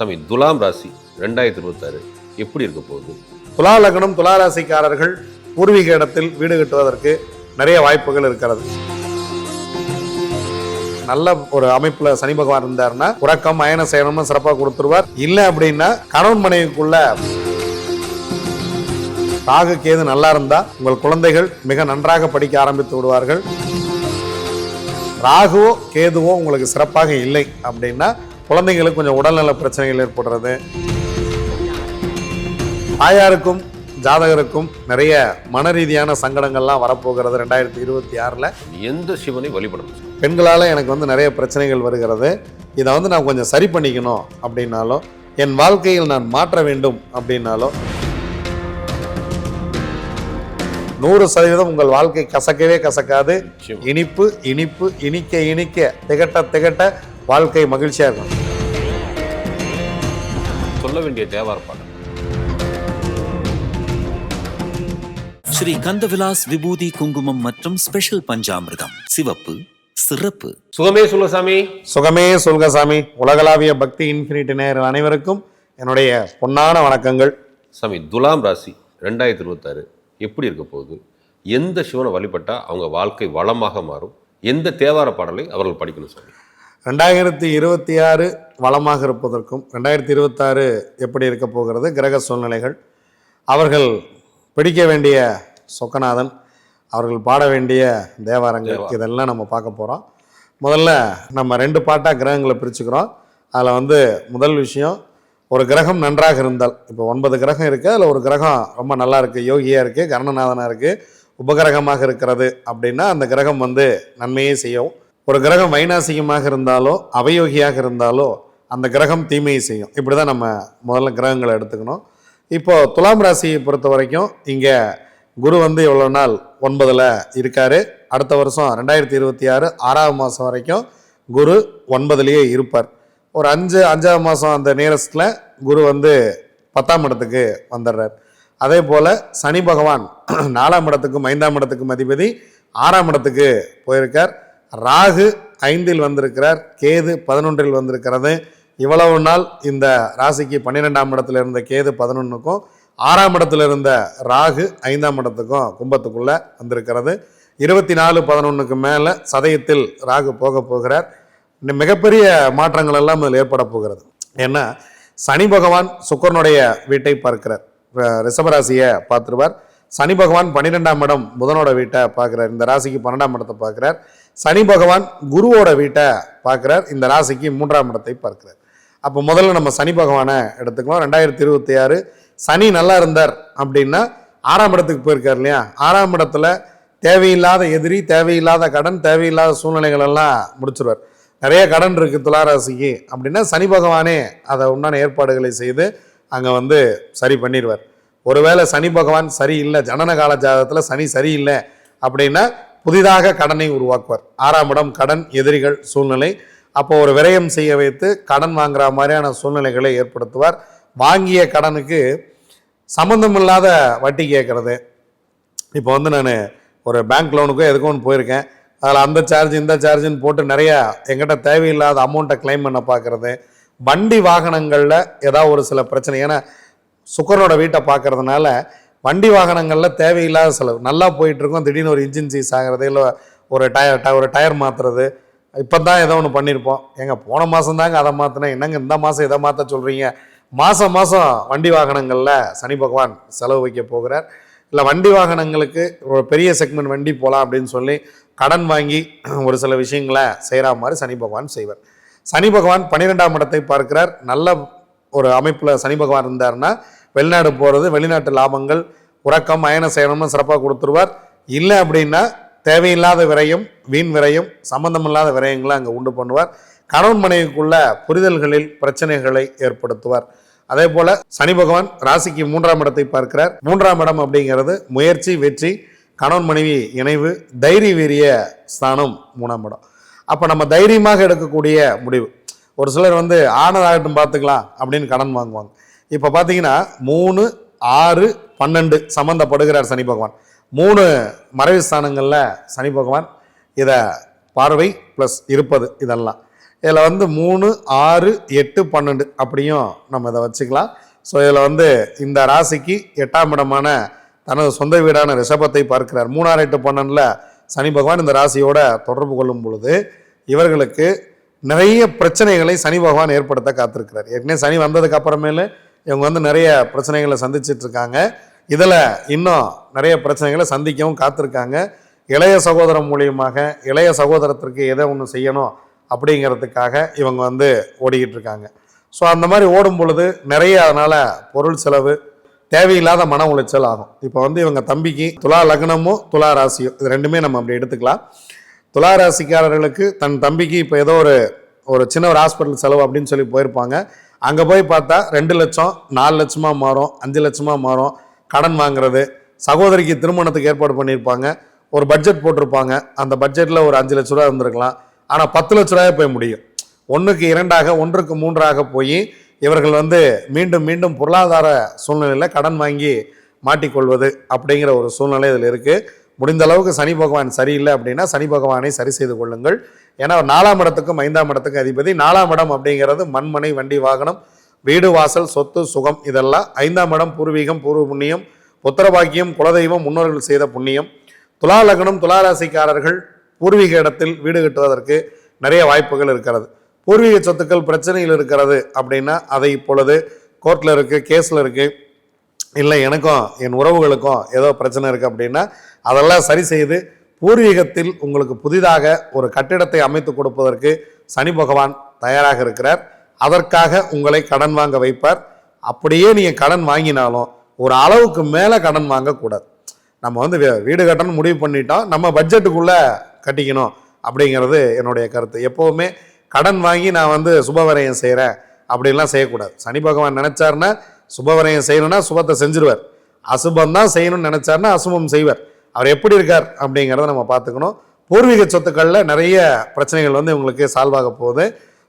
சாமி துலாம் ராசி ரெண்டாயிரத்தி இருபத்தாறு எப்படி இருக்க போகுது? துலா லக்னம் துலா ராசிக்காரர்கள் பூர்வீக இடத்தில் வீடு கட்டுவதற்கு நிறைய வாய்ப்புகள் இருக்கிறது. நல்ல ஒரு அமைப்புல சனி பகவான் இருந்தாருன்னா உறக்கம் அயன சேனமும் சிறப்பாக கொடுத்துருவார். இல்லை அப்படின்னா கணவன் மனைவிக்குள்ள ராகு கேது நல்லா இருந்தா உங்கள் குழந்தைகள் மிக நன்றாக படிக்க ஆரம்பித்து விடுவார்கள். ராகுவோ கேதுவோ உங்களுக்கு சிறப்பாக இல்லை அப்படின்னா குழந்தைங்களுக்கு கொஞ்சம் உடல்நல பிரச்சனைகள் ஏற்படுறது. தாயாருக்கும் ஜாதகருக்கும் நிறைய மன ரீதியான சங்கடங்கள்லாம் வரப்போகிறது ரெண்டாயிரத்தி இருபத்தி ஆறில். எந்த சிவனை வழிபடணும். சாமி? பெண்களால் எனக்கு வந்து நிறைய பிரச்சனைகள் வருகிறது. இதை வந்து நான் கொஞ்சம் சரி பண்ணிக்கணும் அப்படின்னாலும் என் வாழ்க்கையில் நான் மாற்ற வேண்டும் அப்படின்னாலும் நூறு சதவீதம் உங்கள் வாழ்க்கை கசக்கவே கசக்காது. இனிப்பு இனிப்பு இனிக்க இனிக்க திகட்ட திகட்ட வாழ்க்கை மகிழ்ச்சியாக இருக்கும். சொல்ல வேண்டிய தேவார பாடல் ஸ்ரீ கந்தவிலாஸ் விபூதி குங்குமம் மற்றும் ஸ்பெஷல் பஞ்சாமிர்தம். சிவப்பு சிறப்பு. சுகமே சொல்ல சாமி. சுகமே சாமி. உலகளாவிய பக்தி இன்ஃபினிட்டி நேயர்கள் அனைவருக்கும் என்னுடைய பொன்னான வணக்கங்கள். சாமி துலாம் ராசி ரெண்டாயிரத்தி இருபத்தாறு. எப்படி இருக்க போகுது? எந்த சிவனை வழிபட்டா அவங்க வாழ்க்கை வளமாக மாறும்? எந்த தேவார பாடலை அவர்கள் படிக்கணும் சாமி? ரெண்டாயிரத்தி இருபத்தி ஆறு வளமாக இருப்பதற்கும் ரெண்டாயிரத்தி இருபத்தாறு எப்படி இருக்க போகிறது? கிரக சூழ்நிலைகள். அவர்கள் பிடிக்க வேண்டிய சொக்கநாதன் அவர்கள் பாட வேண்டிய தேவாரங்கள் தேவா. இதெல்லாம் நம்ம பார்க்க போகிறோம் முதல்ல நம்ம ரெண்டு பாட்டாக கிரகங்களை பிரிச்சுக்கிறோம். அதில் வந்து முதல் விஷயம் ஒரு கிரகம் நன்றாக இருந்தால் இப்போ ஒன்பது கிரகம் இருக்குது அதில் ஒரு கிரகம் ரொம்ப நல்லா இருக்குது யோகியாக இருக்குது கர்ணநாதனாக இருக்குது உபகிரகமாக இருக்கிறது அப்படின்னா அந்த கிரகம் வந்து நன்மையே செய்யும். ஒரு கிரகம் வைநாசிகமாக இருந்தாலோ அவயோகியாக இருந்தாலோ அந்த கிரகம் தீமையை செய்யும். இப்படி தான் நம்ம முதல்ல கிரகங்களை எடுத்துக்கணும். இப்போது துலாம் ராசியை பொறுத்த வரைக்கும் இங்கே குரு வந்து எவ்வளோ நாள்? ஒன்பதில் இருக்கார். அடுத்த வருஷம் ரெண்டாயிரத்தி இருபத்தி ஆறு ஆறாவது மாதம் வரைக்கும் குரு ஒன்பதுலேயே இருப்பார். ஒரு அஞ்சு அஞ்சாவது மாதம் அந்த நியரஸ்டில் குரு வந்து பத்தாம் இடத்துக்கு வந்துடுறார். அதே போல் சனி பகவான் நாலாம் இடத்துக்கும் ஐந்தாம் இடத்துக்கும் அதிபதி ஆறாம் இடத்துக்கு போயிருக்கார். ராகு ஐந்தில் வந்திருக்கிறார் கேது பதினொன்றில் வந்திருக்கிறது. இவ்வளவு நாள் இந்த ராசிக்கு பன்னிரெண்டாம் இடத்துல இருந்த கேது பதினொன்றுக்கும் ஆறாம் இடத்துல இருந்த ராகு ஐந்தாம் இடத்துக்கும் கும்பத்துக்குள்ளே வந்திருக்கிறது. இருபத்தி நாலு பதினொன்றுக்கு மேலே சதயத்தில் ராகு போக போகிறார். இன்னும் மிகப்பெரிய மாற்றங்கள் எல்லாம் இதில் ஏற்பட போகிறது. ஏன்னா சனி பகவான் சுக்கரனுடைய வீட்டை பார்க்கிறார். ரிஷபராசியை பார்த்துருவார். சனி பகவான் பன்னிரெண்டாம் இடம் புதனோட வீட்டை பார்க்குறார். இந்த ராசிக்கு பன்னெண்டாம் இடத்தை பார்க்குறார். சனி பகவான் குருவோட வீட்டை பார்க்குறார். இந்த ராசிக்கு மூன்றாம் இடத்தை பார்க்கிறார். அப்போ முதல்ல நம்ம சனி பகவானை எடுத்துக்கலாம். ரெண்டாயிரத்தி இருபத்தி ஆறு சனி நல்லா இருந்தார் அப்படின்னா ஆறாம் இடத்துக்கு போயிருக்கார் இல்லையா? ஆறாம் இடத்துல தேவையில்லாத எதிரி தேவையில்லாத கடன் தேவையில்லாத சூழ்நிலைகள் எல்லாம் முடிச்சிருவார். நிறைய கடன் இருக்குது துளாராசிக்கு. அப்படின்னா சனி பகவானே அதை உண்டான ஏற்பாடுகளை செய்து அங்கே வந்து சரி பண்ணிடுவார். ஒருவேளை சனி பகவான் சரியில்லை ஜனன கால ஜாதகத்தில் சனி சரியில்லை அப்படின்னா புதிதாக கடனை உருவாக்குவார். ஆறாம் இடம் கடன் எதிரிகள் சூழ்நிலை. அப்போ ஒரு விரயம் செய்ய வைத்து கடன் வாங்குற மாதிரியான சூழ்நிலைகளை ஏற்படுத்துவார். வாங்கிய கடனுக்கு சம்மந்தமில்லாத வட்டி கேட்கறது. இப்போ வந்து நான் ஒரு பேங்க் லோனுக்கோ எதுக்கோ ஒன்று போயிருக்கேன். அதில் அந்த சார்ஜ் இந்த சார்ஜுன்னு போட்டு நிறையா எங்கிட்ட தேவையில்லாத அமௌண்ட்டை கிளைம் பண்ண பார்க்குறது. வண்டி வாகனங்களில் ஏதாவது ஒரு சில பிரச்சனை. ஏன்னா சுக்கரோட வீட்டை பார்க்குறதுனால வண்டி வாகனங்களில் தேவையில்லாத செலவு. நல்லா போயிட்டுருக்கோம். திடீர்னு ஒரு இன்ஜின் சீஸ் ஆகிறது இல்லை ஒரு டயர் ட- ஒரு டயர் மாற்றுறது இப்போ தான் ஏதோ ஒன்று பண்ணியிருப்போம் எங்கள் போன மாதம் தாங்க அதை மாற்றினேன் என்னங்க இந்த மாதம் இதை மாற்ற சொல்கிறீங்க மாதம் மாதம் வண்டி வாகனங்களில் சனி பகவான் செலவு வைக்க போகிறார். இல்லை வண்டி வாகனங்களுக்கு ஒரு பெரிய செக்மெண்ட் வண்டி போகலாம் அப்படின்னு சொல்லி கடன் வாங்கி ஒரு சில விஷயங்களை செய்கிற மாதிரி சனி பகவான் செய்வார். சனி பகவான் பன்னிரெண்டாம் இடத்தை பார்க்கிறார். நல்ல ஒரு அமைப்பில் சனி பகவான் இருந்தார்னா வெளிநாடு போகிறது வெளிநாட்டு லாபங்கள் உறக்கம் அயன சேனமும் சிறப்பாக கொடுத்துருவார். இல்லை அப்படின்னா தேவையில்லாத விரயம் வீண் விரயம் சம்பந்தமில்லாத விரயங்களை அங்கே உண்டு பண்ணுவார். கணவன் மனைவிக்குள்ள புரிதல்களில் பிரச்சனைகளை ஏற்படுத்துவார். அதே போல சனி பகவான் ராசிக்கு மூன்றாம் இடத்தை பார்க்கிறார். மூன்றாம் இடம் அப்படிங்கிறது முயற்சி வெற்றி கணவன் மனைவி இணைவு தைரிய வீரிய ஸ்தானம் மூணாம் இடம். அப்போ நம்ம தைரியமாக எடுக்கக்கூடிய முடிவு. ஒரு சிலர் வந்து ஆனதாகட்டும் பார்த்துக்கலாம் அப்படின்னு கடன் வாங்குவாங்க. இப்போ பார்த்தீங்கன்னா மூணு ஆறு பன்னெண்டு சம்மந்தப்படுகிறார் சனி பகவான். மூணு மறைவு ஸ்தானங்களில் சனி பகவான் இதை பார்வை ப்ளஸ் இருப்பது இதெல்லாம். இதில் வந்து மூணு ஆறு எட்டு பன்னெண்டு அப்படியும் நம்ம இதை வச்சுக்கலாம். ஸோ இதில் வந்து இந்த ராசிக்கு எட்டாம் இடமான தனது சொந்த வீடான ரிஷபத்தை பார்க்கிறார். மூணாறு எட்டு பன்னெண்டில் சனி பகவான் இந்த ராசியோட தொடர்பு கொள்ளும் பொழுது இவர்களுக்கு நிறைய பிரச்சனைகளை சனி பகவான் ஏற்படுத்த காத்திருக்கிறார். ஏற்கனவே சனி வந்ததுக்கு அப்புறமேலு இவங்க வந்து நிறைய பிரச்சனைகளை சந்திச்சிட்டு இருக்காங்க. இதில் இன்னும் நிறைய பிரச்சனைகளை சந்திக்கவும் காத்திருக்காங்க. இளைய சகோதரம் மூலியமாக இளைய சகோதரத்திற்கு எதை ஒன்று செய்யணும் அப்படிங்கிறதுக்காக இவங்க வந்து ஓடிக்கிட்டு இருக்காங்க ஸோ அந்த மாதிரி ஓடும் பொழுது நிறைய அதனால் பொருள் செலவு தேவையில்லாத மன உளைச்சல் ஆகும். இப்போ வந்து இவங்க தம்பிக்கு துலா லக்னமும் துலா ராசியும் இது ரெண்டுமே நம்ம அப்படி எடுத்துக்கலாம். துலா ராசிக்காரர்களுக்கு தன் தம்பிக்கு இப்போ ஏதோ ஒரு ஒரு சின்ன ஒரு ஹாஸ்பிட்டல் செலவு அப்படின்னு சொல்லி போயிருப்பாங்க. அங்கே போய் பார்த்தா ரெண்டு லட்சம் நாலு லட்சமாக மாறும் அஞ்சு லட்சமாக மாறும். கடன் வாங்குறது சகோதரிக்கு திருமணத்துக்கு ஏற்பாடு பண்ணியிருப்பாங்க. ஒரு பட்ஜெட் போட்டிருப்பாங்க. அந்த பட்ஜெட்டில் ஒரு அஞ்சு லட்ச ரூபா இருந்திருக்கலாம். ஆனால் பத்து லட்ச ரூபாய் போய் முடியும். ஒன்றுக்கு இரண்டாக ஒன்றுக்கு மூன்றாக போய் இவர்கள் வந்து மீண்டும் மீண்டும் பொருளாதார சூழ்நிலையில் கடன் வாங்கி மாட்டிக்கொள்வது அப்படிங்கிற ஒரு சூழ்நிலை இதில் இருக்குது முடிந்த அளவுக்கு சனி பகவான் சரியில்லை அப்படின்னா சனி பகவானை சரி செய்து கொள்ளுங்கள். ஏன்னா நாலாம் இடத்துக்கும் ஐந்தாம் இடத்துக்கும் அதிபதி. நாலாம் இடம் அப்படிங்கிறது மண்மனை வண்டி வாகனம் வீடு வாசல் சொத்து சுகம் இதெல்லாம் ஐந்தாம் இடம் பூர்வீகம் பூர்வ புண்ணியம் புத்திரபாக்கியம் குலதெய்வம் முன்னோர்கள் செய்த புண்ணியம். துலா லக்னம் துலா ராசிக்காரர்கள் பூர்வீக இடத்தில் வீடு கட்டுவதற்கு நிறைய வாய்ப்புகள் இருக்கிறது. பூர்வீக சொத்துக்கள் பிரச்சனையில் இருக்கிறது அப்படின்னா அதை இப்பொழுது கோர்ட்டில் இருக்குது கேஸில் இருக்குது இல்லை எனக்கும் என் உறவுகளுக்கும் ஏதோ பிரச்சனை இருக்குது அப்படின்னா அதெல்லாம் சரி செய்து பூர்வீகத்தில் உங்களுக்கு புதிதாக ஒரு கட்டிடத்தை அமைத்து கொடுப்பதற்கு சனி பகவான் தயாராக இருக்கிறார். அதற்காக உங்களை கடன் வாங்க வைப்பார். அப்படியே நீங்கள் கடன் வாங்கினாலும் ஒரு அளவுக்கு மேலே கடன் வாங்கக்கூடாது. நம்ம வந்து வீடு கட்டணும் முடிவு பண்ணிட்டோம். நம்ம பட்ஜெட்டுக்குள்ளே கட்டிக்கணும் அப்படிங்கிறது என்னுடைய கருத்து. எப்போவுமே கடன் வாங்கி நான் வந்து சுபவரையம் செய்கிறேன் அப்படின்லாம் செய்யக்கூடாது. சனி பகவான் நினச்சாருன்னா சுபவரையம் செய்யணும்னா சுபத்தை செஞ்சிருவார். அசுபம் தான் செய்யணும்னு நினச்சாருன்னா அசுபம் செய்வார். அவர் எப்படி இருக்கார் அப்படிங்கிறத நம்ம பார்த்துக்கணும். பூர்வீக சொத்துக்களில் நிறைய பிரச்சனைகள் வந்து இவங்களுக்கு சால்வ் ஆக போகுது.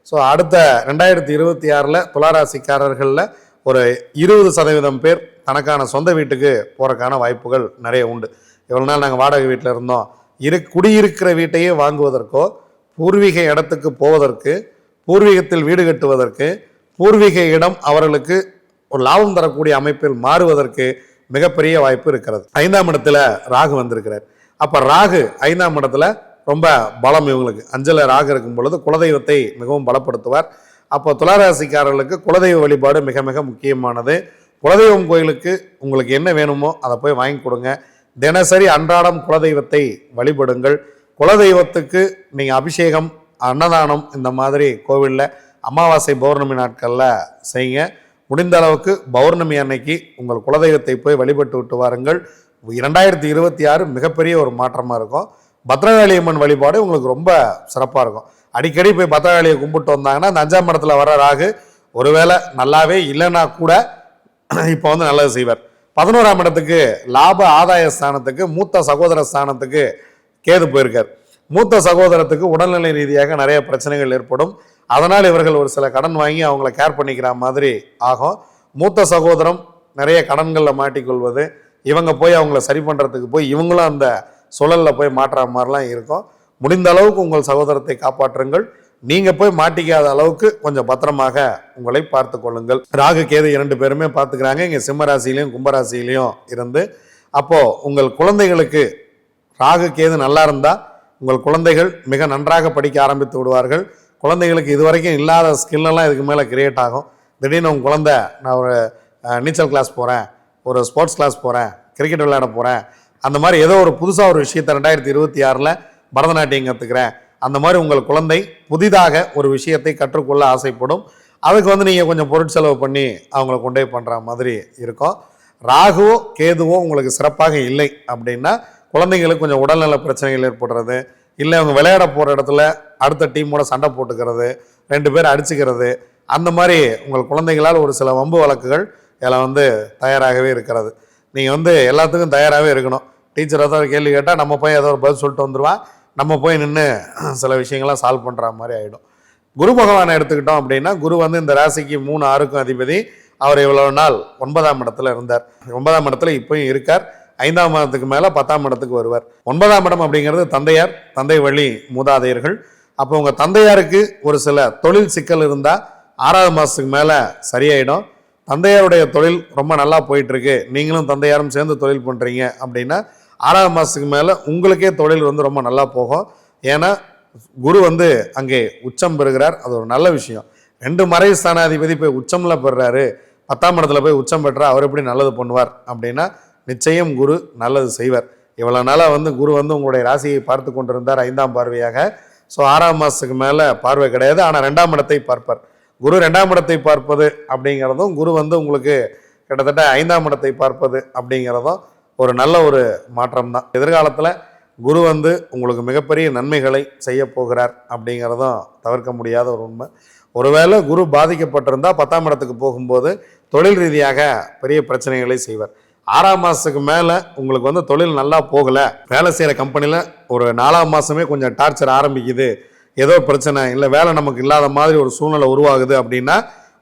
ஸோ அடுத்த ரெண்டாயிரத்தி இருபத்தி ஆறில் துளாராசிக்காரர்களில் ஒரு இருபது சதவீதம் பேர் தனக்கான சொந்த வீட்டுக்கு போகிறக்கான வாய்ப்புகள் நிறைய உண்டு. இவ்வளோ நாள் நாங்கள் வாடகை வீட்டில் இருந்தோம். இரு குடியிருக்கிற வீட்டையே வாங்குவதற்கோ பூர்வீக இடத்துக்கு போவதற்கு பூர்வீகத்தில் வீடு கட்டுவதற்கு பூர்வீக இடம் அவர்களுக்கு ஒரு லாபம் தரக்கூடிய அமைப்பில் மாறுவதற்கு மிகப்பெரிய வாய்ப்பு இருக்கிறது. ஐந்தாம் இடத்துல ராகு வந்திருக்கிறார். அப்போ ராகு ஐந்தாம் இடத்துல ரொம்ப பலம் இவங்களுக்கு. அஞ்சல ராகு இருக்கும் பொழுது குலதெய்வத்தை மிகவும் பலப்படுத்துவார். அப்போ துளாராசிக்காரர்களுக்கு குலதெய்வ வழிபாடு மிக மிக முக்கியமானது. குலதெய்வம் கோயிலுக்கு உங்களுக்கு என்ன வேணுமோ அதை போய் வாங்கி கொடுங்க. தினசரி அன்றாடம் குலதெய்வத்தை வழிபடுங்கள். குலதெய்வத்துக்கு நீங்கள் அபிஷேகம் அன்னதானம் இந்த மாதிரி கோவிலில் அமாவாசை பௌர்ணமி நாட்களில் செய்யுங்க. முடிந்த அளவுக்கு பௌர்ணமி அன்னைக்கு உங்கள் குலதெய்வத்தை போய் வழிபட்டு விட்டு வாருங்கள். இரண்டாயிரத்தி இருபத்தி ஆறு மிகப்பெரிய ஒரு மாற்றமாக இருக்கும். பத்ரகாளி அம்மன் வழிபாடு உங்களுக்கு ரொம்ப சிறப்பாக இருக்கும். அடிக்கடி போய் பத்ரகாளியை கும்பிட்டு வந்தாங்கன்னா அந்த அஞ்சாம் இடத்துல வர ராகு ஒருவேளை நல்லாவே இல்லைன்னா கூட இப்போ வந்து நல்லது செய்வார். பதினோராம் இடத்துக்கு லாப ஆதாய ஸ்தானத்துக்கு மூத்த சகோதர ஸ்தானத்துக்கு கேது போயிருக்கார். மூத்த சகோதரத்துக்கு உடல்நிலை ரீதியாக நிறைய பிரச்சனைகள் ஏற்படும். அதனால் இவர்கள் ஒரு சில கடன் வாங்கி அவங்கள கேர் பண்ணிக்கிற மாதிரி ஆகும். மூத்த சகோதரம் நிறைய கடன்களில் மாட்டிக்கொள்வது இவங்க போய் அவங்கள சரி பண்ணுறதுக்கு போய் இவங்களும் அந்த சுழலில் போய் மாட்டுற மாதிரிலாம் இருக்கும். முடிந்த அளவுக்கு உங்கள் சகோதரத்தை காப்பாற்றுங்கள். நீங்கள் போய் மாட்டிக்காத அளவுக்கு கொஞ்சம் பத்திரமாக உங்களை பார்த்து கொள்ளுங்கள். ராகு கேது இரண்டு பேருமே பார்த்துக்கிறாங்க. இங்கே சிம்ம கும்பராசிலையும் இருந்து அப்போது உங்கள் குழந்தைகளுக்கு ராகு கேது நல்லா இருந்தால் உங்கள் குழந்தைகள் மிக நன்றாக படிக்க ஆரம்பித்து விடுவார்கள். குழந்தைகளுக்கு இதுவரைக்கும் இல்லாத ஸ்கில்லெல்லாம் இதுக்கு மேலே கிரியேட் ஆகும். திடீர்னு உங்கள் குழந்தை நான் ஒரு நீச்சல் கிளாஸ் போகிறேன் ஒரு ஸ்போர்ட்ஸ் கிளாஸ் போகிறேன் கிரிக்கெட் விளையாட போகிறேன் அந்த மாதிரி ஏதோ ஒரு புதுசாக ஒரு விஷயத்தை ரெண்டாயிரத்தி இருபத்தி ஆறில் பரதநாட்டியம் கற்றுக்கிறேன் அந்த மாதிரி உங்கள் குழந்தை புதிதாக ஒரு விஷயத்தை கற்றுக்கொள்ள ஆசைப்படும். அதுக்கு வந்து நீங்கள் கொஞ்சம் பொருட்செலவு பண்ணி அவங்கள கொண்டு போய் பண்ணுற மாதிரி இருக்கும். ராகுவோ கேதுவோ உங்களுக்கு சிறப்பாக இல்லை அப்படின்னா குழந்தைங்களுக்கு கொஞ்சம் உடல்நல பிரச்சனைகள் ஏற்படுறது இல்லை அவங்க விளையாட போகிற இடத்துல அடுத்த டீமோட சண்டை போட்டுக்கிறது ரெண்டு பேர் அடிச்சுக்கிறது அந்த மாதிரி உங்கள் குழந்தைகளால் ஒரு சில வம்பு வழக்குகள் இதில் வந்து தயாராகவே இருக்கிறது. நீங்கள் வந்து எல்லாத்துக்கும் தயாராகவே இருக்கணும். டீச்சர் ஏதாவது ஒரு கேள்வி கேட்டால் நம்ம போய் ஏதோ ஒரு பதில் சொல்லிட்டு வந்துடுவான் நம்ம போய் நின்று சில விஷயங்கள்லாம் சால்வ் பண்ணுற மாதிரி ஆகிடும் குரு பகவானை எடுத்துக்கிட்டோம் அப்படின்னா குரு வந்து இந்த ராசிக்கு மூணு ஆறுக்கும் அதிபதி. அவர் இவ்வளவு நாள் ஒன்பதாம் இடத்துல இருந்தார். ஒன்பதாம் இடத்துல இப்பயும் இருக்கார். ஐந்தாம் இடத்துக்கு மேலே பத்தாம் இடத்துக்கு வருவார். ஒன்பதாம் இடம் அப்படிங்கிறது தந்தையார் தந்தை வழி மூதாதையர்கள். அப்போ உங்கள் தந்தையாருக்கு ஒரு சில தொழில் சிக்கல் இருந்தால் ஆறாவது மாதத்துக்கு மேலே சரியாயிடும். தந்தையாருடைய தொழில் ரொம்ப நல்லா போயிட்டுருக்கு நீங்களும் தந்தையாரும் சேர்ந்து தொழில் பண்ணுறீங்க அப்படின்னா ஆறாவது மாதத்துக்கு மேலே உங்களுக்கே தொழில் வந்து ரொம்ப நல்லா போகும். ஏன்னா குரு வந்து அங்கே உச்சம் பெறுகிறார். அது ஒரு நல்ல விஷயம். ரெண்டு மறை ஸ்தானாதிபதி போய் உச்சமில் பெறுறாரு பத்தாம் இடத்துல போய் உச்சம் பெற்றா அவர் எப்படி நல்லது பண்ணுவார் அப்படின்னா நிச்சயம் குரு நல்லது செய்வார். இவ்வளோ நாளாக வந்து குரு வந்து உங்களுடைய ராசியை பார்த்து கொண்டிருந்தார் ஐந்தாம் பார்வையாக. ஸோ ஆறாம் மாதத்துக்கு மேலே பார்வை கிடையாது. ஆனால் ரெண்டாம் இடத்தை பார்ப்பார். குரு ரெண்டாம் இடத்தை பார்ப்பது அப்படிங்கிறதும் குரு வந்து உங்களுக்கு கிட்டத்தட்ட ஐந்தாம் இடத்தை பார்ப்பது அப்படிங்கிறதும் ஒரு நல்ல ஒரு மாற்றம் தான் எதிர்காலத்தில் குரு வந்து உங்களுக்கு மிகப்பெரிய நன்மைகளை செய்ய போகிறார் அப்படிங்கிறதும் தவிர்க்க முடியாத ஒரு உண்மை. ஒருவேளை குரு பாதிக்கப்பட்டிருந்தால் பத்தாம் இடத்துக்கு போகும்போது தொழில் ரீதியாக பெரிய பிரச்சனைகளை செய்வார். ஆறாம் மாதத்துக்கு மேலே உங்களுக்கு வந்து தொழில் நல்லா போகலை. வேலை செய்கிற கம்பெனியில் ஒரு நாலாம் மாதமே கொஞ்சம் டார்ச்சர் ஆரம்பிக்குது. ஏதோ பிரச்சனை இல்லை வேலை நமக்கு இல்லாத மாதிரி ஒரு சூழ்நிலை உருவாகுது அப்படின்னா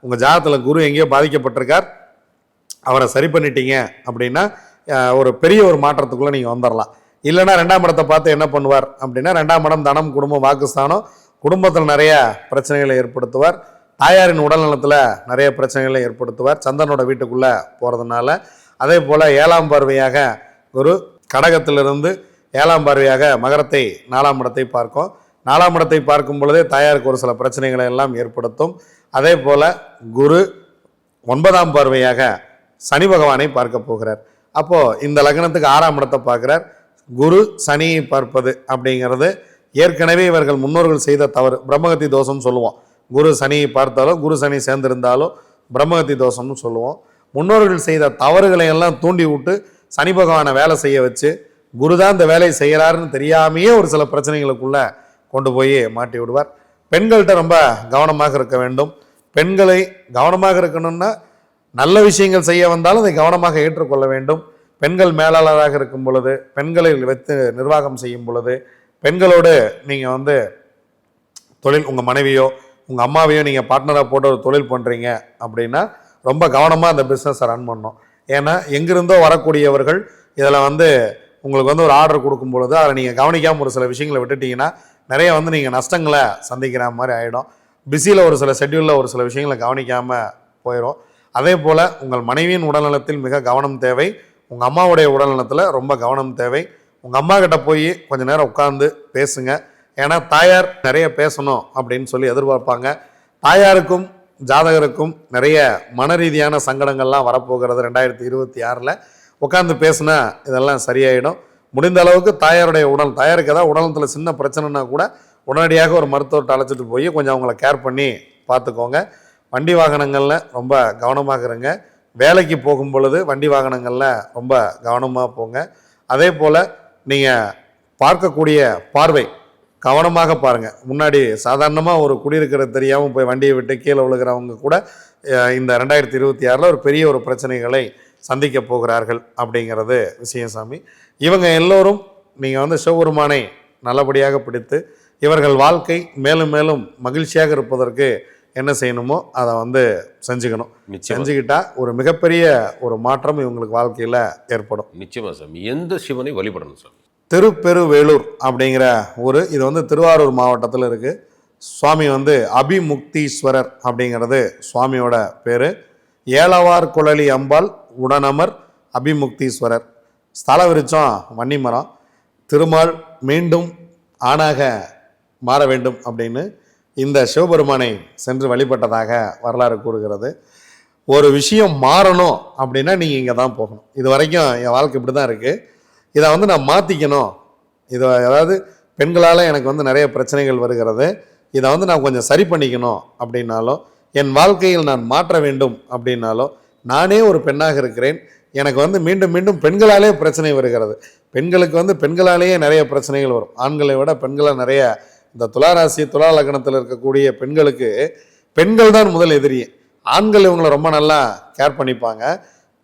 உங்கள் ஜாதகத்தில் குரு எங்கேயோ பாதிக்கப்பட்டிருக்கார். அவரை சரி பண்ணிட்டீங்க அப்படின்னா ஒரு பெரிய ஒரு மாற்றத்துக்குள்ளே நீங்கள் வந்துடலாம் இல்லைன்னா ரெண்டாம் இடத்தை பார்த்து என்ன பண்ணுவார் அப்படின்னா ரெண்டாம் இடம் தனம் குடும்பம் வாக்குஸ்தானம் குடும்பத்தில் நிறைய பிரச்சனைகளை ஏற்படுத்துவார். தாயாரின் உடல்நலத்தில் நிறைய பிரச்சனைகளை ஏற்படுத்துவார். சந்தனோட வீட்டுக்குள்ளே போகிறதுனால அதே போல் ஏழாம் பார்வையாக குரு கடகத்திலிருந்து ஏழாம் பார்வையாக மகரத்தை நாலாம் இடத்தை பார்க்கும். நாலாம் இடத்தை பார்க்கும் பொழுதே தாயாருக்கு ஒரு சில பிரச்சனைகளை எல்லாம் ஏற்படுத்தும். அதே போல் குரு ஒன்பதாம் பார்வையாக சனி பகவானை பார்க்க போகிறார். அப்போது இந்த லக்னத்துக்கு ஆறாம் இடத்தை பார்க்குறார். குரு சனியை பார்ப்பது அப்படிங்கிறது ஏற்கனவே இவர்கள் முன்னோர்கள் செய்த தவறு. பிரம்மகத்தி தோஷம்னு சொல்லுவோம். குரு சனியை பார்த்தாலோ குரு சனி சேர்ந்திருந்தாலோ பிரம்மகத்தி தோஷம்னு சொல்லுவோம். முன்னோர்கள் செய்த தவறுகளை எல்லாம் தூண்டி விட்டு சனி பகவானை வேலை செய்ய வச்சு குரு தான் இந்த வேலையை செய்கிறாருன்னு தெரியாமையே ஒரு சில பிரச்சனைகளுக்குள்ள கொண்டு போய் மாட்டி விடுவார். பெண்கள்கிட்ட ரொம்ப கவனமாக இருக்க வேண்டும். பெண்களை கவனமாக இருக்கணும்னா நல்ல விஷயங்கள் செய்ய வந்தாலும் அதை கவனமாக ஏற்றுக்கொள்ள வேண்டும். பெண்கள் மேலாளராக இருக்கும் பொழுது பெண்களை வைத்து நிர்வாகம் செய்யும் பொழுது பெண்களோடு நீங்கள் வந்து தொழில் உங்கள் மனைவியோ உங்கள் அம்மாவையோ நீங்கள் பார்ட்னராக போட்டு ஒரு தொழில் பண்ணுறீங்க அப்படின்னா ரொம்ப கவனமாக அந்த பிஸ்னஸை ரன் பண்ணணும். ஏன்னா எங்கிருந்தோ வரக்கூடியவர்கள் இதில் வந்து உங்களுக்கு வந்து ஒரு ஆர்டர் கொடுக்கும் பொழுது அதை நீங்கள் கவனிக்காமல் ஒரு சில விஷயங்களை விட்டுட்டிங்கன்னா நிறைய வந்து நீங்கள் நஷ்டங்களை சந்திக்கிற மாதிரி ஆகிடும் பிஸியில் ஒரு சில ஷெட்யூலில் ஒரு சில விஷயங்களை கவனிக்காமல் போயிடும் அதே போல் உங்கள் மனைவியின் உடல்நலத்தில் மிக கவனம் தேவை. உங்கள் அம்மாவுடைய உடல்நலத்தில் ரொம்ப கவனம் தேவை. உங்கள் அம்மா கிட்ட போய் கொஞ்ச நேரம் உட்காந்து பேசுங்க. ஏன்னா தாயார் நிறைய பேசணும் அப்படின்னு சொல்லி எதிர்பார்ப்பாங்க. தாயாருக்கும் ஜாதகருக்கும் நிறைய மன ரீதியான சங்கடங்கள்லாம் வரப்போகிறது ரெண்டாயிரத்தி இருபத்தி ஆறில். உட்காந்து பேசுனா இதெல்லாம் சரியாயிடும். முடிந்த அளவுக்கு தாயாருடைய உடல் தாயாருக்கு ஏதாவது உடல்நலத்தில் சின்ன பிரச்சனைனா கூட உடனடியாக ஒரு மருத்துவர்கிட்ட அழைச்சிட்டு போய் கொஞ்சம் அவங்கள கேர் பண்ணி பார்த்துக்கோங்க. வண்டி வாகனங்களில் ரொம்ப கவனமாக இருங்க வேலைக்கு போகும் பொழுது வண்டி வாகனங்களில் ரொம்ப கவனமாக போங்க. அதே போல் நீங்கள் பார்க்கக்கூடிய பார்வை கவனமாக பாருங்கள் முன்னாடி சாதாரணமாக ஒரு குடியிருக்கிறது தெரியாமல் போய் வண்டியை விட்டு கீழே விழுகிறவங்க கூட இந்த ரெண்டாயிரத்தி இருபத்தி ஆறில் ஒரு பெரிய ஒரு பிரச்சனைகளை சந்திக்க போகிறார்கள் அப்படிங்கிறது விஷயசாமி இவங்க எல்லோரும் நீங்கள் வந்து சிவபெருமானை நல்லபடியாக பிடித்து இவர்கள் வாழ்க்கை மேலும் மேலும் மகிழ்ச்சியாக இருப்பதற்கு என்ன செய்யணுமோ அதை வந்து செஞ்சுக்கணும். செஞ்சுக்கிட்டா ஒரு மிகப்பெரிய ஒரு மாற்றம் இவங்களுக்கு வாழ்க்கையில் ஏற்படும். நிச்சயமா சாமி எந்த சிவனை வழிபடணும் சாமி திருப்பெருவேலூர் அப்படிங்கிற ஊர். இது வந்து திருவாரூர் மாவட்டத்தில் இருக்குது சுவாமி வந்து அபிமுக்தீஸ்வரர் அப்படிங்கிறது சுவாமியோட பேர். ஏலவார் குழலி அம்பாள் உடனமர் அபிமுக்தீஸ்வரர். ஸ்தல விருட்சம் வன்னிமரம். திருமால் மீண்டும் ஆணாக மாற வேண்டும் அப்படின்னு இந்த சிவபெருமானை சென்று வழிபட்டதாக வரலாறு கூறுகிறது. ஒரு விஷயம் மாறணும் அப்படின்னா நீங்கள் இங்கே தான் போகணும். இது வரைக்கும் என் வாழ்க்கை இப்படி தான் இருக்குது இதை வந்து நான் மாற்றிக்கணும் இதை அதாவது பெண்களால் எனக்கு வந்து நிறைய பிரச்சனைகள் வருகிறது. இதை வந்து நான் கொஞ்சம் சரி பண்ணிக்கணும் அப்படின்னாலும் என் வாழ்க்கையில் நான் மாற்ற வேண்டும் அப்படின்னாலும் நானே ஒரு பெண்ணாக இருக்கிறேன். எனக்கு வந்து மீண்டும் மீண்டும் பெண்களாலே பிரச்சனை வருகிறது. பெண்களுக்கு வந்து பெண்களாலேயே நிறைய பிரச்சனைகள் வரும். ஆண்களை விட பெண்களால் நிறைய இந்த துளாராசி துலா லக்னத்தில் இருக்கக்கூடிய பெண்களுக்கு பெண்கள் தான் முதல் எதிரி. ஆண்கள் இவங்களை ரொம்ப நல்லா கேர் பண்ணிப்பாங்க.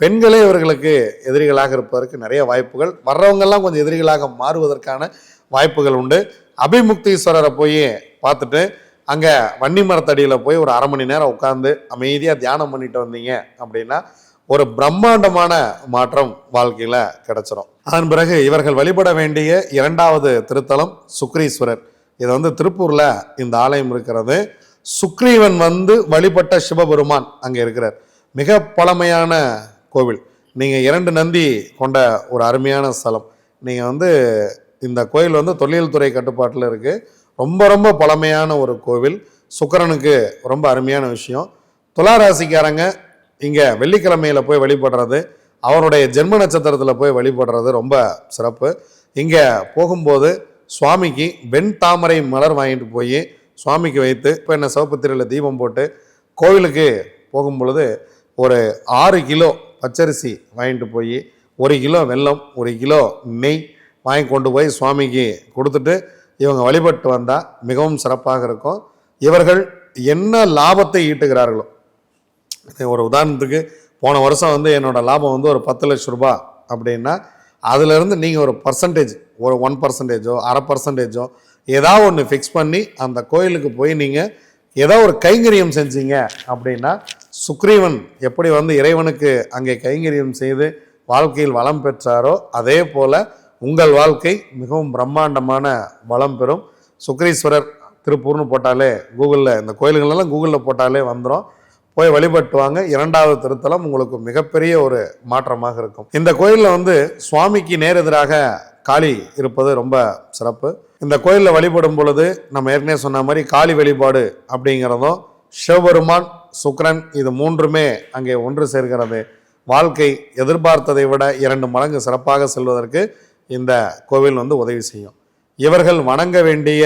பெண்களே இவர்களுக்கு எதிரிகளாக இருப்பதற்கு நிறைய வாய்ப்புகள். வர்றவங்கெல்லாம் கொஞ்சம் எதிரிகளாக மாறுவதற்கான வாய்ப்புகள் உண்டு. அபிமுக்தீஸ்வரரை போய் பார்த்துட்டு அங்கே வன்னி மரத்தடியில் போய் ஒரு அரை மணி நேரம் உட்காந்து அமைதியாக தியானம் பண்ணிட்டு வந்தீங்க அப்படின்னா ஒரு பிரம்மாண்டமான மாற்றம் வாழ்க்கையில் கிடச்சிரும். அதன் பிறகு இவர்கள் வழிபட வேண்டிய இரண்டாவது திருத்தலம் சுக்ரீஸ்வரர். இது வந்து திருப்பூரில் இந்த ஆலயம் இருக்கிறது. சுக்ரீவன் வந்து வழிபட்ட சிவபெருமான் அங்கே இருக்கிறார். மிக பழமையான கோவில். நீங்கள் இரண்டு நந்தி கொண்ட ஒரு அருமையான ஸ்தலம். நீங்கள் வந்து இந்த கோயில் வந்து தொழில் துறை கட்டுப்பாட்டில் இருக்குது ரொம்ப ரொம்ப பழமையான ஒரு கோவில். சுக்கரனுக்கு ரொம்ப அருமையான விஷயம். துளாராசிக்காரங்க இங்கே வெள்ளிக்கிழமையில் போய் வழிபடுறது அவருடைய ஜென்ம நட்சத்திரத்தில் போய் வழிபடுறது ரொம்ப சிறப்பு. இங்கே போகும்போது சுவாமிக்கு வெண் தாமரை மலர் வாங்கிட்டு போய் சுவாமிக்கு வைத்து இப்போ என்ன சிவப்பு தீபம் போட்டு கோவிலுக்கு போகும் பொழுது ஒரு ஆறு கிலோ பச்சரிசி வாங்கிட்டு போய் ஒரு கிலோ வெல்லம் ஒரு கிலோ நெய் வாங்கி கொண்டு போய் சுவாமிக்கு கொடுத்துட்டு இவங்க வழிபட்டு வந்தால் மிகவும் சிறப்பாக இருக்கும். இவர்கள் என்ன லாபத்தை ஈட்டுகிறார்களோ ஒரு உதாரணத்துக்கு போன வருஷம் வந்து என்னோடய லாபம் வந்து ஒரு பத்து லட்ச ரூபா அப்படின்னா அதிலிருந்து நீங்கள் ஒரு பர்சன்டேஜ் ஒரு ஒன் பர்சன்டேஜோ அரை பர்சன்டேஜோ ஏதாவது ஒன்று ஃபிக்ஸ் பண்ணி அந்த கோயிலுக்கு போய் நீங்கள் ஏதோ ஒரு கைங்கரியம் செஞ்சீங்க அப்படின்னா சுக்ரீவன் எப்படி வந்து இறைவனுக்கு அங்கே கைங்கரியம் செய்து வாழ்க்கையில் வளம் பெற்றாரோ அதே போல் உங்கள் வாழ்க்கை மிகவும் பிரம்மாண்டமான வளம் பெறும். சுக்ரீஸ்வரர் திருப்பூர்னு போட்டாலே கூகுளில் இந்த கோயில்களெல்லாம் கூகுளில் போட்டாலே வந்துடும் போய் வழிபட்டுவாங்க இரண்டாவது திருத்தலம் உங்களுக்கு மிகப்பெரிய ஒரு மாற்றமாக இருக்கும். இந்த கோயிலில் வந்து சுவாமிக்கு நேரெதிராக காளி இருப்பது ரொம்ப சிறப்பு. இந்த கோயிலில் வழிபடும் பொழுது நம்ம ஏற்கனவே சொன்ன மாதிரி காளி வழிபாடு அப்படிங்கிறதும் சிவபெருமான் சுக்ரன் இது மூன்றுமே அங்கே ஒன்று சேர்கிறது. வாழ்க்கை எதிர்பார்த்ததை விட இரண்டு மடங்கு சிறப்பாக செல்வதற்கு இந்த கோவில் வந்து உதவி செய்யும். இவர்கள் வணங்க வேண்டிய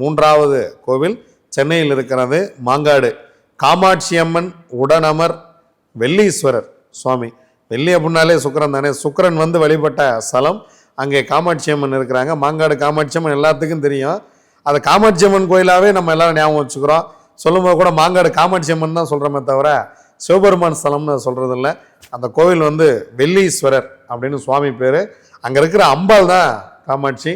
மூன்றாவது கோவில் சென்னையில் இருக்கிறது மாங்காடு. காமாட்சி அம்மன் உடனமர் வெள்ளீஸ்வரர் சுவாமி. வெள்ளி அப்படின்னாலே சுக்கிரன் தானே. சுக்கரன் வந்து வழிபட்ட ஸ்தலம் அங்கே காமாட்சி அம்மன் இருக்கிறாங்க. மாங்காடு காமாட்சி அம்மன் எல்லாத்துக்கும் தெரியும். அதை காமாட்சி அம்மன் கோயிலாகவே நம்ம எல்லாரும் ஞாபகம் வச்சுக்கிறோம். சொல்லும்போது கூட மாங்காடு காமாட்சி அம்மன் தான் சொல்கிறோமே தவிர சிவபெருமான் ஸ்தலம்னு சொல்கிறதில்ல அந்த கோவில் வந்து வெள்ளீஸ்வரர் அப்படின்னு சுவாமி பேர். அங்கே இருக்கிற அம்பாள் தான் காமாட்சி.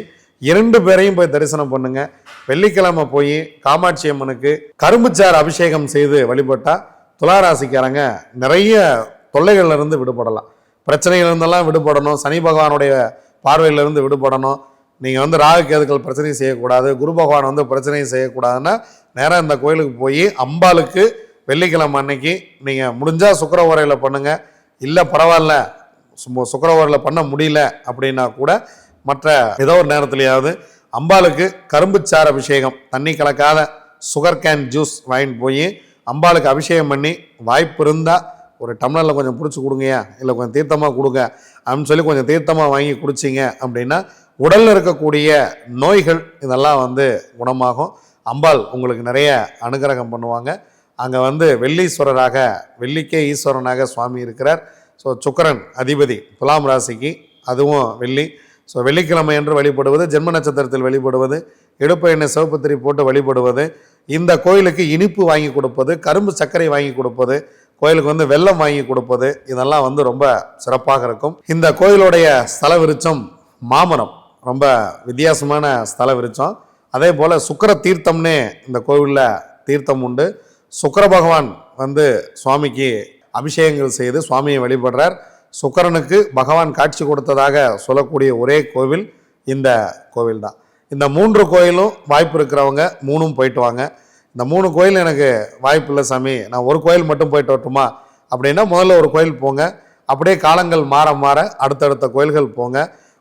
இரண்டு பேரையும் போய் தரிசனம் பண்ணுங்க. வெள்ளிக்கிழமை போய் காமாட்சி அம்மனுக்கு கரும்புச்சாறு அபிஷேகம் செய்து வழிபட்டா துளாராசிக்காரங்க நிறைய தொல்லைகள்லேருந்து விடுபடலாம். பிரச்சனைகள் இருந்தெல்லாம் விடுபடணும். சனி பகவானுடைய பார்வையிலிருந்து விடுபடணும். நீங்கள் வந்து ராகக்கேதுக்கள் பிரச்சனையும் செய்யக்கூடாது. குரு பகவான் வந்து பிரச்சனையும் செய்யக்கூடாதுன்னா நேராக இந்த கோயிலுக்கு போய் அம்பாளுக்கு வெள்ளிக்கிழமை அன்னைக்கு நீங்கள் முடிஞ்சால் சுக்கர உரையில் இல்லை பரவாயில்ல சும்மா சுக்கர உரையில் பண்ண முடியல அப்படின்னா கூட மற்ற ஏதோ ஒரு நேரத்துலையாவது அம்பாளுக்கு கரும்புச்சாறு அபிஷேகம் தண்ணி கலக்காத சுகர் கேன் ஜூஸ் வாங்கிட்டு போய் அம்பாளுக்கு அபிஷேகம் பண்ணி வாய்ப்பு இருந்தால் ஒரு டம்ளரில் கொஞ்சம் பிடிச்சி கொடுங்கயா இல்லை கொஞ்சம் தீர்த்தமாக கொடுங்க அப்படின்னு சொல்லி கொஞ்சம் தீர்த்தமாக வாங்கி குடிச்சிங்க அப்படின்னா உடலில் இருக்கக்கூடிய நோய்கள் இதெல்லாம் வந்து குணமாகும். அம்பாள் உங்களுக்கு நிறைய அனுகிரகம் பண்ணுவாங்க. அங்கே வந்து வெள்ளீஸ்வரராக வெள்ளிக்கே ஈஸ்வரனாக சுவாமி இருக்கிறார். ஸோ சுக்கரன் அதிபதி துலாம் ராசிக்கு அதுவும் வெள்ளி. ஸோ வெள்ளிக்கிழமை என்று வழிபடுவது ஜென்ம நட்சத்திரத்தில் வழிபடுவது இடுப்பு எண்ணெய் சிவப்பு திரி போட்டு வழிபடுவது இந்த கோயிலுக்கு இனிப்பு வாங்கி கொடுப்பது கரும்பு சர்க்கரை வாங்கி கொடுப்பது கோயிலுக்கு வந்து வெள்ளம் வாங்கி கொடுப்பது இதெல்லாம் வந்து ரொம்ப சிறப்பாக இருக்கும். இந்த கோயிலுடைய ஸ்தல விருச்சம் மாமரம். ரொம்ப வித்தியாசமான ஸ்தல விருச்சம் அதே போல் சுக்கர தீர்த்தம்னே இந்த கோவிலில் தீர்த்தம் உண்டு. சுக்கர பகவான் வந்து சுவாமிக்கு அபிஷேகங்கள் செய்து சுவாமியை வழிபடுறார். சுக்கரனுக்கு பகவான் காட்சி கொடுத்ததாக சொல்லக்கூடிய ஒரே கோவில் இந்த கோவில் தான் இந்த மூன்று கோயிலும் வாய்ப்பு இருக்கிறவங்க மூணும் போயிட்டு வாங்க. இந்த மூணு கோயில் எனக்கு வாய்ப்பு இல்லை சாமி. நான் ஒரு கோயில் மட்டும் போயிட்டு வரட்டுமா? அப்படின்னா முதல்ல ஒரு கோயில் போங்க. அப்படியே காலங்கள் மாற மாற அடுத்தடுத்த கோயில்கள் போங்க.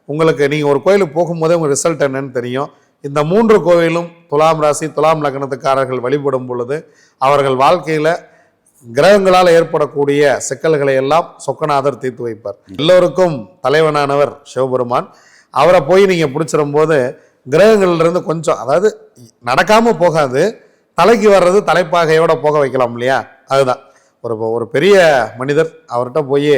உங்களுக்கு நீங்கள் ஒரு கோயிலுக்கு போகும்போதே உங்கள் ரிசல்ட் என்னன்னு தெரியும். இந்த மூன்று கோவிலும் துலாம் ராசி துலாம் லக்னத்துக்காரர்கள் வழிபடும் பொழுது அவர்கள் வாழ்க்கையில் கிரகங்களால் ஏற்படக்கூடிய சிக்கல்களை எல்லாம் சொக்கநாதர் தீர்த்து வைப்பார். எல்லோருக்கும் தலைவனானவர் சிவபெருமான். அவரை போய் நீங்கள் பிடிச்சிரும் போது கிரகங்கள்லேருந்து கொஞ்சம் அதாவது நடக்காமல் போகாது. தலைக்கு வர்றது தலைப்பாகையோட போக வைக்கலாம் இல்லையா? அதுதான். ஒரு ஒரு பெரிய மனிதர் அவர்கிட்ட போய்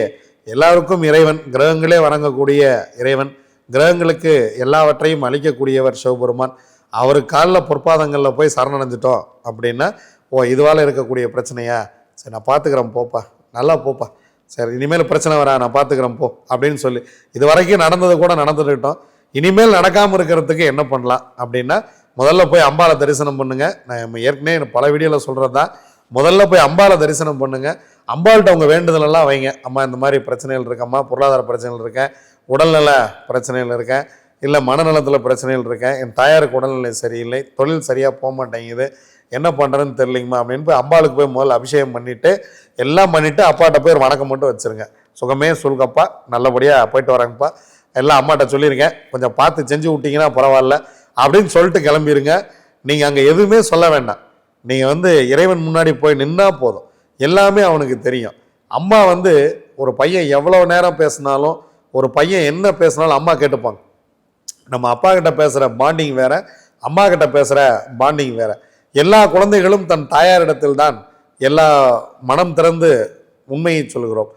எல்லாருக்கும் இறைவன் கிரகங்களே வணங்கக்கூடிய இறைவன் கிரகங்களுக்கு எல்லாவற்றையும் அளிக்கக்கூடியவர் சிவபெருமான். அவர் காலில் பொற்பாதங்களில் போய் சரணடைஞ்சிட்டோம் அப்படின்னா ஓ இதுவால் இருக்கக்கூடிய பிரச்சனையா? சரி நான் பார்த்துக்கிறேன் போப்பா. நல்லா போப்பா. சரி இனிமேல் பிரச்சனை வரா நான் பார்த்துக்கிறேன் போ அப்படின்னு சொல்லி. இது வரைக்கும் நடந்தது கூட நடந்துட்டோம் இனிமேல் நடக்காமல் இருக்கிறதுக்கு என்ன பண்ணலாம் அப்படின்னா முதல்ல போய் அம்பாளை தரிசனம் பண்ணுங்க. நான் ஏற்கனவே பல வீடியோவில் சொல்கிறது தான். முதல்ல போய் அம்பாளை தரிசனம் பண்ணுங்க. அம்பாள்கிட்ட உங்கள் வேண்டுதலெல்லாம் வைங்க. அம்மா இந்த மாதிரி பிரச்சனைகள் இருக்கம்மா பொருளாதார பிரச்சனைகள் இருக்கேன். உடல்நல பிரச்சனைகள் இருக்கேன். இல்லை மனநலத்தில் பிரச்சனைகள் இருக்கேன். என் தாயாருக்கு உடல்நிலை சரியில்லை. தொழில் சரியாக போக மாட்டேங்குது. என்ன பண்ணுறேன்னு தெரிலிங்கம்மா அப்படின்னு போய் அம்பாளுக்கு போய் முதல்ல அபிஷேகம் பண்ணிவிட்டு எல்லாம் பண்ணிவிட்டு அப்பாட்ட போய் ஒரு வணக்கம் மட்டும் வச்சுருங்க. சுகமே சொல்கப்பா. நல்லபடியாக போயிட்டு வரேங்கப்பா எல்லாம் அம்மாட்ட சொல்லியிருக்கேன் கொஞ்சம் பார்த்து செஞ்சு விட்டிங்கன்னா பரவாயில்ல. அப்படின்னு சொல்லிட்டு கிளம்பிடுங்க நீங்கள் அங்கே எதுவுமே சொல்ல வேண்டாம். நீங்கள் வந்து இறைவன் முன்னாடி போய் நின்னா போதும். எல்லாமே அவனுக்கு தெரியும். அம்மா வந்து ஒரு பையன் எவ்வளோ நேரம் பேசினாலும் ஒரு பையன் என்ன பேசினாலும் அம்மா கேட்டுப்பாங்க. நம்ம அப்பா கிட்ட பேசுகிற பாண்டிங் வேற அம்மா கிட்ட பேசுகிற பாண்டிங் வேற. எல்லா குழந்தைகளும் தன் தாயாரிடத்தில் தான் எல்லா மனம் திறந்து உண்மையை சொல்கிறோம்.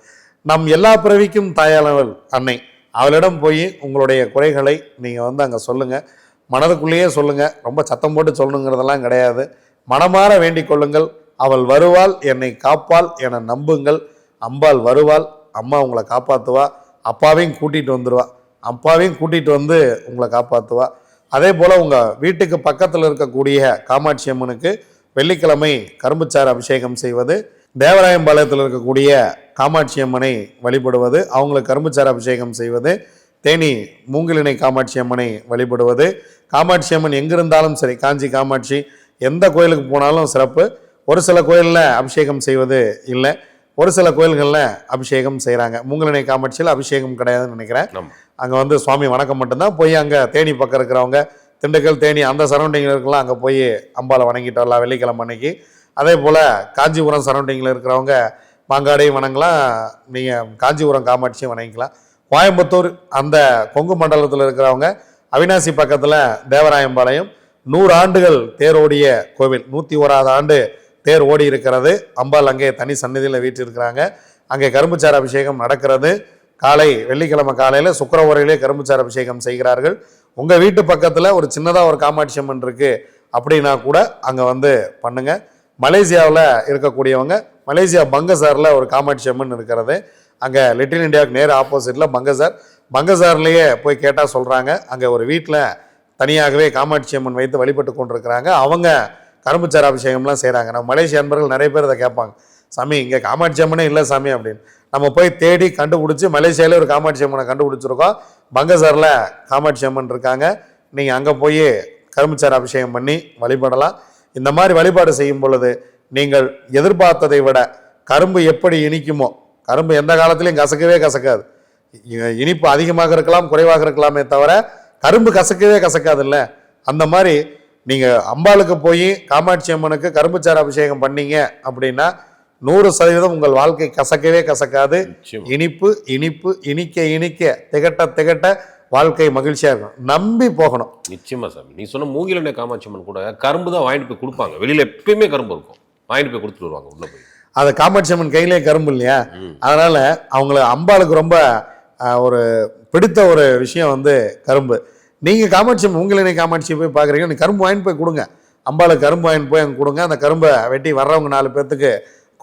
நம் எல்லா பிறவிக்கும் தாயானவள் அன்னை. அவளிடம் போய் உங்களுடைய குறைகளை நீங்கள் வந்து அங்கே சொல்லுங்கள் மனதுக்குள்ளேயே சொல்லுங்கள் ரொம்ப சத்தம் போட்டு சொல்லணுங்கிறதெல்லாம் கிடையாது. மனமாற வேண்டிக் கொள்ளுங்கள். அவள் வருவாள் என்னை காப்பாள் என நம்புங்கள். அம்பாள் வருவாள் அம்மா உங்களை காப்பாற்றுவா அப்பாவையும் கூட்டிகிட்டு வந்துடுவா அப்பாவையும் கூட்டிகிட்டு வந்து உங்களை காப்பாற்றுவா அதே போல் உங்கள் வீட்டுக்கு பக்கத்தில் இருக்கக்கூடிய காமாட்சி அம்மனுக்கு வெள்ளிக்கிழமை கரும்புச்சாறு அபிஷேகம் செய்வது தேவராயம்பாளையத்தில் இருக்கக்கூடிய காமாட்சி அம்மனை வழிபடுவது அவங்களுக்கு கரும்புச்சாறு அபிஷேகம் செய்வது தேனி மூங்கிலினை காமாட்சி அம்மனை வழிபடுவது. காமாட்சி அம்மன் எங்கிருந்தாலும் சரி காஞ்சி காமாட்சி எந்த கோயிலுக்கு போனாலும் சிறப்பு. ஒரு சில கோயிலில் அபிஷேகம் செய்வது இல்லை. ஒரு சில கோயில்களில் அபிஷேகம் செய்கிறாங்க மூங்கிலினை காமாட்சியில் அபிஷேகம் கிடையாதுன்னு நினைக்கிறேன். அங்கே வந்து சுவாமி வணக்கம் மட்டும்தான். போய் அங்கே தேனி பக்கம் இருக்கிறவங்க திண்டுக்கல் தேனி அந்த சரௌண்டிங்கில் இருக்கலாம் அங்கே போய் அம்பாவை வணங்கிட்டு வரலாம் வெள்ளிக்கிழமை அன்னைக்கு. அதே போல் காஞ்சிபுரம் சரௌண்டிங்கில் இருக்கிறவங்க மாங்காடையும் வணங்கலாம் நீங்கள் காஞ்சிபுரம் காமாட்சியும் வணங்கிக்கலாம். கோயம்புத்தூர் அந்த கொங்கு மண்டலத்தில் இருக்கிறவங்க அவினாசி பக்கத்தில் தேவராயம்பாளையம் நூறு ஆண்டுகள் தேரோடிய கோவில் நூற்றி ஓராவது ஆண்டு தேர் ஓடி இருக்கிறது. அம்பாள் அங்கே தனி சன்னதியில் வீற்றிருக்கிறாங்க. அங்கே கரும்புச்சார் அபிஷேகம் நடக்கிறது. காலை வெள்ளிக்கிழமை காலையில் சுக்கரவரையிலே கரும்புச்சார் அபிஷேகம் செய்கிறார்கள். உங்கள் வீட்டு பக்கத்தில் ஒரு சின்னதாக ஒரு காமாட்சி அம்மன் இருக்குது அப்படின்னா கூட அங்கே வந்து பண்ணுங்கள் மலேசியாவில் இருக்கக்கூடியவங்க மலேசியா பங்கசாரில் ஒரு காமாட்சி அம்மன் இருக்கிறது. அங்கே லிட்டில் இந்தியாவுக்கு நேர் ஆப்போசிட்டில் மங்கசார் மங்கசார்லேயே போய் கேட்டால் சொல்கிறாங்க அங்கே ஒரு வீட்டில் தனியாகவே காமாட்சி அம்மன் வைத்து வழிபட்டு கொண்டிருக்கிறாங்க. அவங்க கரும்புச்சாறு அபிஷேகம்லாம் செய்கிறாங்க நம்ம மலேசிய அன்பர்கள் நிறைய பேர் அதை கேட்பாங்க. சாமி இங்கே காமாட்சி அம்மனே இல்லை சாமி அப்படின்னு. நம்ம போய் தேடி கண்டுபிடிச்சி மலேசியாவிலே ஒரு காமாட்சி அம்மனை கண்டுபிடிச்சிருக்கோம். பங்கசாரில் காமாட்சி அம்மன் இருக்காங்க. நீங்கள் அங்கே போய் கரும்புச்சார அபிஷேகம் பண்ணி வழிபடலாம். இந்த மாதிரி வழிபாடு செய்யும் பொழுது நீங்கள் எதிர்பார்த்ததை விட கரும்பு எப்படி இனிக்குமோ கரும்பு எந்த காலத்துலையும் கசக்கவே கசக்காது. இனிப்பு அதிகமாக இருக்கலாம் குறைவாக இருக்கலாமே தவிர கரும்பு கசக்கவே கசக்காதுல்ல. அந்த மாதிரி நீங்கள் அம்பாளுக்கு போய் காமாட்சி அம்மனுக்கு கரும்புச்சாறு அபிஷேகம் பண்ணீங்க அப்படின்னா நூறு சதவீதம் உங்கள் வாழ்க்கை கசக்கவே கசக்காது. இனிப்பு இனிப்பு இனிக்க இனிக்க திகட்ட திகட்ட வாழ்க்கை மகிழ்ச்சியாக இருக்கும். நம்பி போகணும். நிச்சயமா சாமி. நீ சொன்ன மூங்கிலண்ணை காமாட்சி அம்மன் கூட கரும்பு தான் வாங்கிட்டு போய் கொடுப்பாங்க. வெளியில எப்பயுமே கரும்பு இருக்கும். வாங்கிட்டு போய் கொடுத்துட்டு வருவாங்க உள்ள போய். அது காமாட்சி அம்மன் கையிலே கரும்பு இல்லையா. அதனால அவங்கள அம்பாளுக்கு ரொம்ப ஒரு பிடித்த ஒரு விஷயம் வந்து கரும்பு. நீங்கள் காமாட்சி அம்மன் உங்களினை காமாட்சி போய் பார்க்குறீங்க. நீ கரும்பு வாங்கிட்டு போய் கொடுங்க. அம்பாளுக்கு கரும்பு வாங்கிட்டு போய் அங்கே கொடுங்க. அந்த கரும்பை வெட்டி வர்றவங்க நாலு பேர்த்துக்கு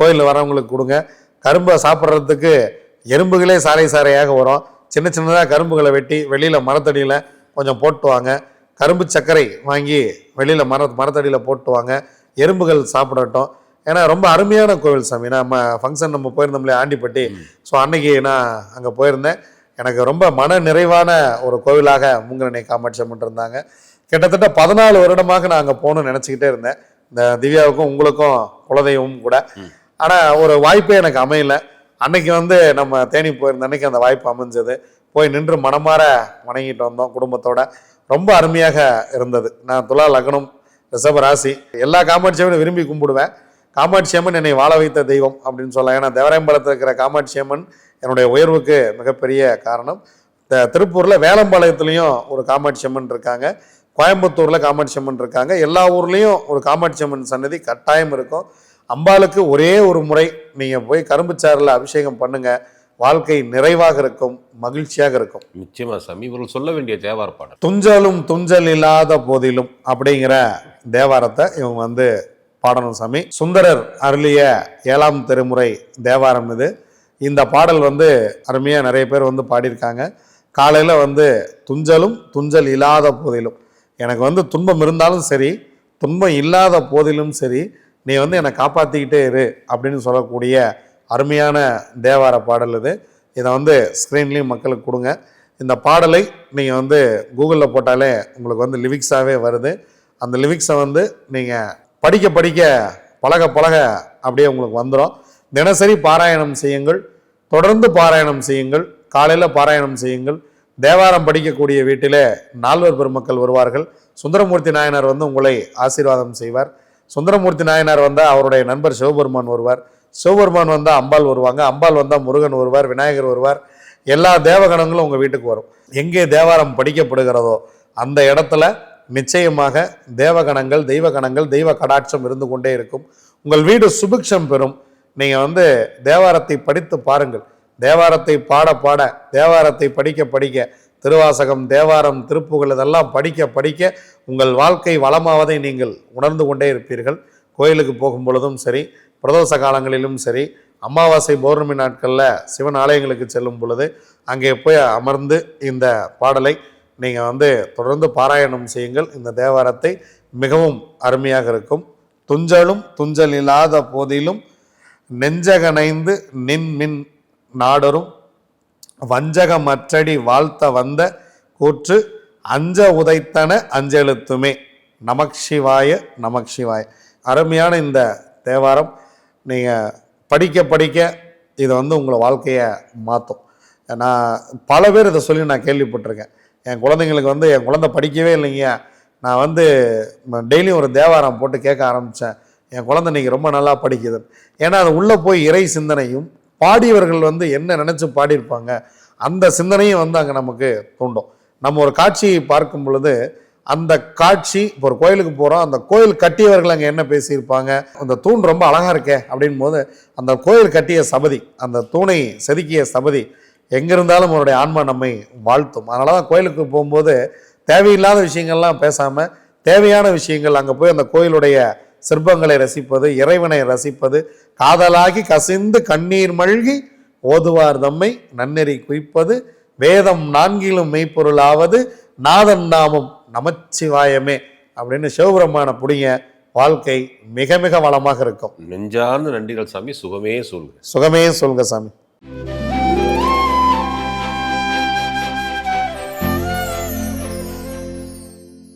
கோயிலில் வர்றவங்களுக்கு கொடுங்க. கரும்பை சாப்பிட்றதுக்கு எறும்புகளே சாறை சாறையாக வரும். சின்ன சின்னதாக கரும்புகளை வெட்டி வெளியில் மரத்தடியில் கொஞ்சம் போட்டு வாங்க. கரும்பு சர்க்கரை வாங்கி வெளியில் மர மரத்தடியில் போட்டு வாங்க. எறும்புகள் சாப்பிடட்டும். ஏன்னா ரொம்ப அருமையான கோவில் சாமி. நம்ம ஃபங்க்ஷன் நம்ம போயிருந்தோம்லையே ஆண்டிப்பட்டி. ஸோ அன்னைக்கு நான் அங்கே போயிருந்தேன். எனக்கு ரொம்ப மன நிறைவான ஒரு கோவிலாக மூங்கரணை காமாட்சி அம்மன் இருந்தாங்க. கிட்டத்தட்ட பதினாலு வருடமாக நான் அங்கே போகணும்னு நினச்சிக்கிட்டே இருந்தேன். இந்த திவ்யாவுக்கும் உங்களுக்கும் குலதெய்வமும் கூட. ஆனால் ஒரு வாய்ப்பே எனக்கு அமையல. அன்னைக்கு வந்து நம்ம தேனி போயிருந்த அன்னைக்கு அந்த வாய்ப்பு அமைஞ்சது. போய் நின்று மனமாற வணங்கிட்டு வந்தோம் குடும்பத்தோட. ரொம்ப அருமையாக இருந்தது. நான் துலா லக்னம் ரிஷப ராசி எல்லா காமாட்சி அம்மனும் விரும்பி கும்பிடுவேன். காமாட்சி அம்மன் என்னை வாழ வைத்த தெய்வம் அப்படின்னு சொல்லலாம். ஏன்னா தேவராயம்பலத்தில் இருக்கிற காமாட்சி அம்மன் என்னுடைய உயர்வுக்கு மிகப்பெரிய காரணம். த- திருப்பூர்ல வேலம்பாளையத்துலேயும் ஒரு காமாட்சி அம்மன் இருக்காங்க. கோயம்புத்தூர்ல காமாட்சி அம்மன் இருக்காங்க. எல்லா ஊர்லேயும் ஒரு காமாட்சி அம்மன் சன்னதி கட்டாயம் இருக்கும். அம்பாளுக்கு ஒரே ஒரு முறை நீங்க போய் கரும்புச்சாறில் அபிஷேகம் பண்ணுங்க. வாழ்க்கை நிறைவாக இருக்கும் மகிழ்ச்சியாக இருக்கும். நிச்சயமா சாமி இவர்கள் சொல்ல வேண்டிய தேவார பாடல் துஞ்சலும் துஞ்சல் இல்லாத போதிலும் அப்படிங்கிற தேவாரத்தை இவங்க வந்து பாடணும் சாமி. சுந்தரர் அருளிய ஏழாம் திருமுறை தேவாரம் இது. இந்த பாடல் வந்து அருமையாக நிறைய பேர் வந்து பாடியிருக்காங்க. காலையில் வந்து துஞ்சலும் துஞ்சல் இல்லாத போதிலும். எனக்கு வந்து துன்பம் இருந்தாலும் சரி துன்பம் இல்லாத போதிலும் சரி நீ வந்து என்னை காப்பாற்றிக்கிட்டே இரு அப்படின்னு சொல்லக்கூடிய அருமையான தேவார பாடல் இது. இதை வந்து ஸ்க்ரீன்லேயும் மக்களுக்கு கொடுங்க. இந்த பாடலை நீங்கள் வந்து கூகுளில் போட்டாலே உங்களுக்கு வந்து லிரிக்ஸாகவே வருது. அந்த லிரிக்ஸை வந்து நீங்கள் படிக்க படிக்க பழக பழக அப்படியே உங்களுக்கு வந்துடும் தினசரி பாராயணம் செய்யுங்கள். தொடர்ந்து பாராயணம் செய்யுங்கள். காலையில் பாராயணம் செய்யுங்கள். தேவாரம் படிக்கக்கூடிய வீட்டிலே நால்வர் பெருமக்கள் வருவார்கள். சுந்தரமூர்த்தி நாயனார் வந்து உங்களை ஆசீர்வாதம் செய்வார். சுந்தரமூர்த்தி நாயனார் வந்தால் அவருடைய நண்பர் சிவபெருமான் வருவார். சிவபெருமான் வந்தால் அம்பாள் வருவாங்க. அம்பாள் வந்தால் முருகன் வருவார் விநாயகர் வருவார். எல்லா தேவகணங்களும் உங்கள் வீட்டுக்கு வரும். எங்கே தேவாரம் படிக்கப்படுகிறதோ அந்த இடத்துல நிச்சயமாக தேவகணங்கள் தெய்வகணங்கள் தெய்வ கடாட்சம் இருந்து கொண்டே இருக்கும். உங்கள் வீடு சுபிக்ஷம் பெறும். நீங்கள் வந்து தேவாரத்தை படித்து பாருங்கள். தேவாரத்தை பாட பாட தேவாரத்தை படிக்க படிக்க திருவாசகம் தேவாரம் திருப்புகள் இதெல்லாம் படிக்க படிக்க உங்கள் வாழ்க்கை வளமாவதை நீங்கள் உணர்ந்து கொண்டே இருப்பீர்கள். கோயிலுக்கு போகும் பொழுதும் சரி பிரதோஷ காலங்களிலும் சரி அமாவாசை பௌர்ணமி நாட்களில் சிவன் ஆலயங்களுக்கு செல்லும் பொழுது அங்கே போய் அமர்ந்து இந்த பாடலை நீங்கள் வந்து தொடர்ந்து பாராயணம் செய்யுங்கள். இந்த தேவாரத்தை மிகவும் அருமையாக இருக்கும். துஞ்சலும் துஞ்சல் இல்லாத போதிலும் நெஞ்சகனைந்து நின் மின் நாடரும் வஞ்சகமற்றடி வாழ்த்த வந்த கூற்று அஞ்ச உதைத்தன அஞ்செழுத்துமே. நமக் சிவாய நமக் சிவாய அருமையான இந்த தேவாரம். நீங்கள் படிக்க படிக்க இதை வந்து உங்களை வாழ்க்கையை மாற்றும் நான் பல பேர் இதை சொல்லி நான் கேள்விப்பட்டிருக்கேன். என் குழந்தைங்களுக்கு வந்து என் குழந்தை படிக்கவே இல்லைங்க. நான் வந்து டெய்லியும் ஒரு தேவாரம் போட்டு கேட்க ஆரம்பித்தேன் என் குழந்தை இன்னைக்கு ரொம்ப நல்லா படிக்குது. ஏன்னா அது உள்ளே போய் இறை சிந்தனையும் பாடியவர்கள் வந்து என்ன நினச்சி பாடியிருப்பாங்க அந்த சிந்தனையும் வந்து அங்கே நமக்கு தூண்டும். நம்ம ஒரு காட்சியை பார்க்கும் பொழுது அந்த காட்சி இப்போ ஒரு கோயிலுக்கு போகிறோம் அந்த கோயில் கட்டியவர்கள் அங்கே என்ன பேசியிருப்பாங்க அந்த தூண் ரொம்ப அழகாக இருக்கே அப்படின் போது அந்த கோயில் கட்டிய சபதி அந்த தூணை செதுக்கிய சபதி எங்கே இருந்தாலும் அவருடைய ஆன்மா நம்மை வாழ்த்தும். அதனால தான் கோயிலுக்கு போகும்போது தேவையில்லாத விஷயங்கள்லாம் பேசாமல் தேவையான விஷயங்கள் அங்கே போய் அந்த கோயிலுடைய சிற்பங்களை ரசிப்பது இறைவனை ரசிப்பது காதலாகி கசிந்து கண்ணீர் மல்கி ஓதுவார் தம்மை நன்னெறி குய்ப்பது வேதம் நான்கிலும் மெய்ப்பொருளாவது நாதன் நாமம் நமச்சிவாயமே அப்படின்னு சிவபெருமான புடிங்க வாழ்க்கை மிக மிக வளமாக இருக்கும். நெஞ்சார்ந்த நன்றிகள் சாமி சுகமே சொல்கிறேன் சுகமே சொல்க சாமி.